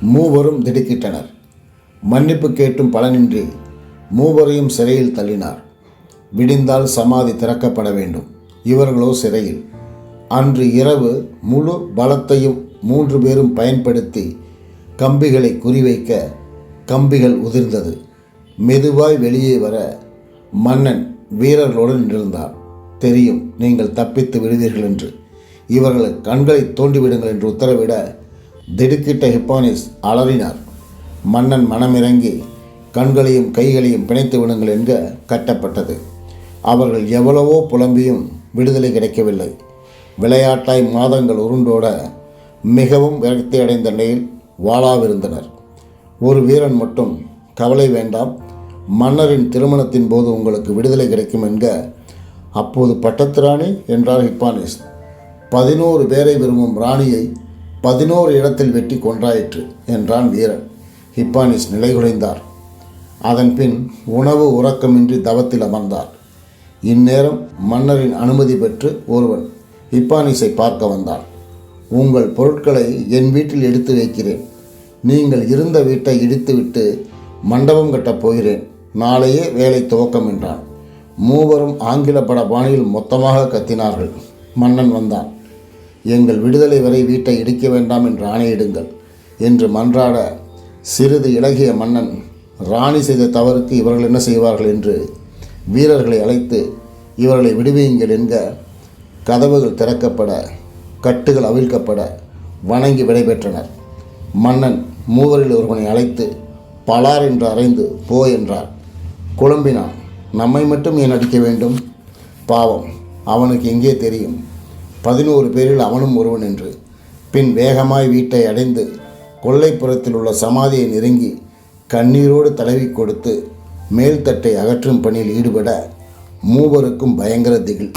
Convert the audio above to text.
மூவரும் திடுக்கிட்டனர். மன்னிப்பு கேட்டும் பலனின்றி மூவரையும் சிறையில் தள்ளினார். விடிந்தால் சமாதி திறக்கப்பட வேண்டும். இவர்களோ சிறையில். அன்று இரவு முழு பலத்தையும் மூன்று பேரும் பயன்படுத்தி கம்பிகளை குறிவைக்க கம்பிகள் உதிர்ந்தது. மெதுவாய் வெளியே வர மன்னன் வீரர்களுடன் நின்றிருந்தார். தெரியும் நீங்கள் தப்பித்து விடுவீர்கள் என்று. இவர்கள் கண்களை தோண்டிவிடுங்கள் என்று உத்தரவிட திடுக்கிட்ட ஹிப்பானிஸ் அலறினார். மன்னன் மனமிறங்கி கண்களையும் கைகளையும் பிணைத்து விடுங்கள் என்க கட்டப்பட்டது. அவர்கள் எவ்வளவோ புலம்பியும் விடுதலை கிடைக்கவில்லை. விளையாட்டாய் மாதங்கள் உருண்டோட மிகவும் விரக்தி அடைந்த நிலையில் வாளாவிருந்தனர் ஒரு வீரன் மட்டும் கவலை வேண்டாம். மன்னரின் திருமணத்தின் போது உங்களுக்கு விடுதலை கிடைக்கும் என்க அப்போது பட்டத்து ராணி என்றார் ஹிப்பானிஸ். பதினோரு பேரை விரும்பும் ராணியை பதினோரு இடத்தில் வெட்டி கொன்றாயிற்று என்றான் வீரன். ஹிப்பானிஸ் நிலைகுலைந்தார். அதன் பின் உணவு உறக்கமின்றி தவத்தில் அமர்ந்தார். இந்நேரம் மன்னரின் அனுமதி பெற்று ஒருவன் ஹிப்பானிஸை பார்க்க வந்தான். உங்கள் பொருட்களை என் வீட்டில் எடுத்து வைக்கிறேன். நீங்கள் இருந்த வீட்டை இடித்துவிட்டு மண்டபம் கட்டப் போகிறேன். நாளையே வேலை துவக்கம் என்றான். மூவரும் ஆங்கில பட பாணியில் மொத்தமாக கத்தினார்கள். மன்னன் வந்தான். எங்கள் விடுதலை வரை வீட்டை இடிக்க வேண்டாம் என்று ஆணையிடுங்கள் என்று மன்றாட சிறிது இளகிய மன்னன் ராணி செய்த தவறுக்கு இவர்கள் என்ன செய்வார்கள் என்று வீரர்களை அழைத்து இவர்களை விடுவியுங்கள் என்க கதவுகள் திறக்கப்பட கட்டுகள் அவிழ்க்கப்பட வணங்கி விடைபெற்றனர். மன்னன் மூவரில் ஒருவனை அழைத்து பலார் என்று அறைந்து போ என்றார். குழம்பினான். நம்மை மட்டும் ஏன் அடிக்க வேண்டும்? பாவம். அவனுக்கு எங்கே தெரியும்? பதினோரு பேரில் அவனும் ஒருவன் என்று பின் வேகமாய் வீட்டை அடைந்து கொல்லைப்புறத்தில் உள்ள சமாதியை நெருங்கி கண்ணீரோடு தடவி கொடுத்து மேல்தட்டை அகற்றும் பணியில் ஈடுபட மூவருக்கும் பயங்கர திகில்.